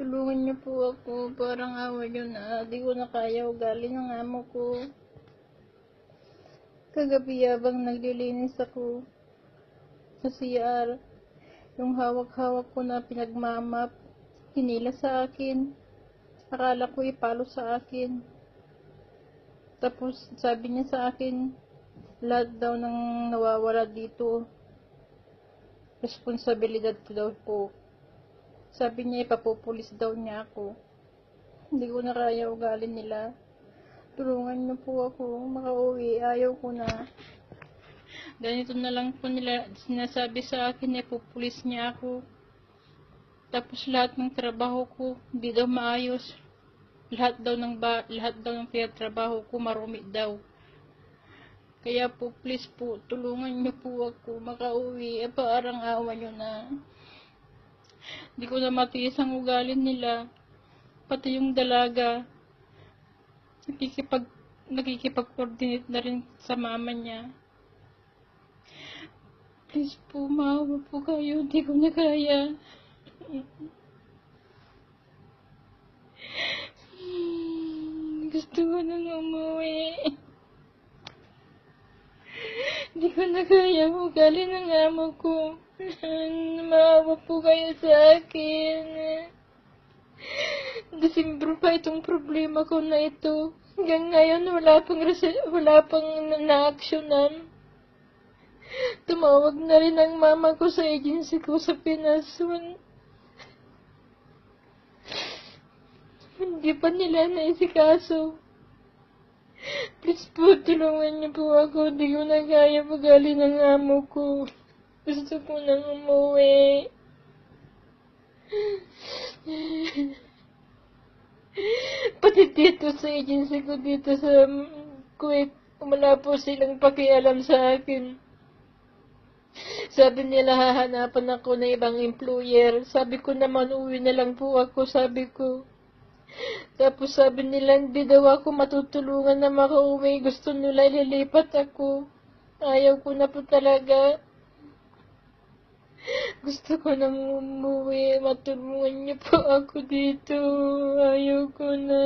Tulungan niyo po ako. Parang awa niyo na. Di ko na kaya ugali ng amo ko. Kagabi habang naglilinis ako sa CR, yung hawak-hawak ko na pinagmamap, hinila sa akin. Akala ko ipalo sa akin. Tapos sabi niya sa akin, lahat daw ng nawawala dito, responsibilidad ko daw po. Sabi niya ipapupulis daw niya ako. Hindi ko na kaya ugali nila. Tulungan niyo po ako makauwi. Ayaw ko na. Ganito na lang po nila sinasabi sa akin na ipupulis niya ako. Tapos lahat ng trabaho ko hindi daw maayos. Lahat daw ng ba, lahat daw ng trabaho ko marumi daw. Kaya po, please po, tulungan niyo po ako makauwi. Eh, parang awa niyo na. Hindi ko na matiis ang ugali nila. Pati yung dalaga. Nakikipag, nakikipag-coordinate na rin sa mama niya. Please po, maawa po kayo. Hindi ko na kaya. Gusto ko nang umuwi. Hindi ko na kaya ugali ng amo ko. Maawa po kayo sa akin. December pa itong problema ko na ito. Hanggang ngayon, wala pang, wala pang na- na-actionan. Tumawag na rin ang mama ko sa agency ko sa Pinas. Hindi pa nila naisikaso. Please po, tulungan niyo po ako. Hindi ko na kaya pagali ng amo ko. Gusto ko nang umuwi. Pati dito sa agency ko dito sa Kuwait, wala po silang pakialam sa akin. Sabi nila hahanapan ako ng ibang employer. Sabi ko naman uwi na lang po ako, sabi ko. Tapos sabi nila hindi daw ako matutulungan na makauwi. Gusto nila ililipat ako. Ayaw ko na po talaga. Gusto ko nang umuwi. Matulungan niyo po ako dito. Ayaw ko na.